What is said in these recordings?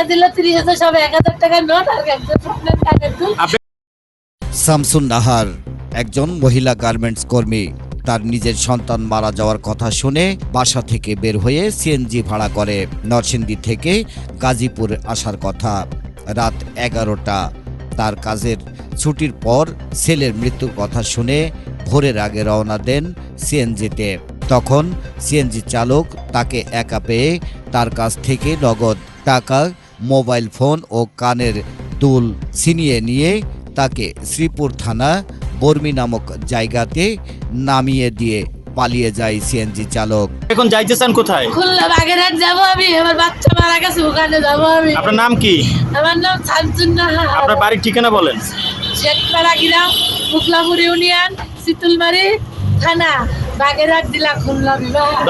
টাকা দিলে তিরিশ হাজার সব এক হাজার টাকার নোট আর একজন শামসুন নাহার একজন মহিলা গার্মেন্টস কর্মী। তার নিজের সন্তান মারা যাওয়ার কথা শুনে বাসা থেকে বের হয়ে সিএনজি ভাড়া করে নরসিংদী থেকে গাজীপুর আসার কথা। রাত এগারোটা। তার কাজের ছুটির পর ছেলের মৃত্যুর কথা শুনে ভোরের আগে রওনা দেন সিএনজিতে। তখন সিএনজি চালক তাকে একা পেয়ে তার কাছ থেকে নগদ টাকা মোবাইল ফোন ও কানের দুল ছিনিয়ে নিয়ে তাকে শ্রীপুর থানা বর্মি নামক জায়গাতে নামিয়ে দিয়ে পালিয়ে যায় সিএনজি চালক। এখন যাইতেছেন কোথায়? খুলনা বাগেরহাট যাব আমি আমার বাচ্চা মারা গেছে ওখানে যাব আমি। আপনার নাম কি? আমার নাম শামসুন আপনার বাড়ির ঠিকানা বলেন। শেখপাড়া গ্রাম মুকলাপুর ইউনিয়ন শীতলমারি থানা বাগেরহাট জেলা খুলনা বিভাগ।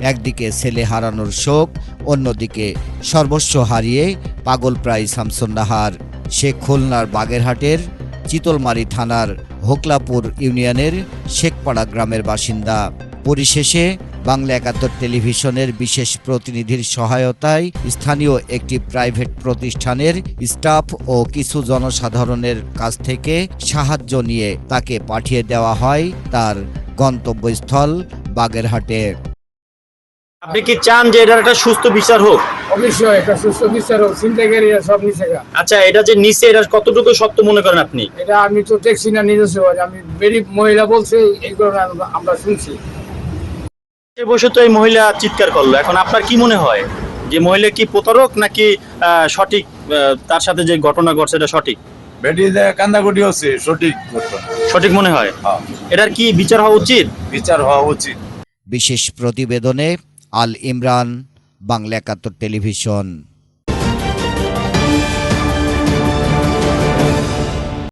একদিকে ছেলে হারানোর শোক, অন্যদিকে সর্বস্ব হারিয়ে পাগল প্রায় শামসুন্নাহার সে খুলনার বাগেরহাটের চিতলমারি থানার হোকলাপুর ইউনিয়নের শেখপাড়া গ্রামের বাসিন্দা। পরিশেষে বাংলা একাত্তর টেলিভিশনের বিশেষ প্রতিনিধির সহায়তায় স্থানীয় একটি প্রাইভেট প্রতিষ্ঠানের স্টাফ ও কিছু জনসাধারণের কাছ থেকে সাহায্য নিয়ে তাকে পাঠিয়ে দেওয়া হয় তার গন্তব্যস্থল বাগেরহাটে। আপনি কি চান যে এটার একটা সুস্থ বিচার হোক? অবশ্যই একটা সুস্থ বিচার হোক ছিনতাইকারীরা সব নিচে আচ্ছা এটা যে নিচে এটা কতটুকু সত্য মনে করেন আপনি? এটা আমি তো দেখছি না নিজস্ব আমি গরিব মহিলা বলছে এই কারণে আমরা- শুনছি। সে বসে তো এই মহিলা চিৎকার করল। এখন আপনার কি মনে হয়? যে মহিলা কি প্রতারক নাকি সঠিক তার সাথে যে ঘটনা ঘটছে এটা সঠিক? বেটি যে কান্দাকুটি হচ্ছে সঠিক সঠিক মনে হয়? হ্যাঁ, এটার কি বিচার হওয়া উচিত? বিচার হওয়া উচিত। বিশেষ প্রতিবেদনে আল ইমরান বাংলা একাত্তর টেলিভিশন।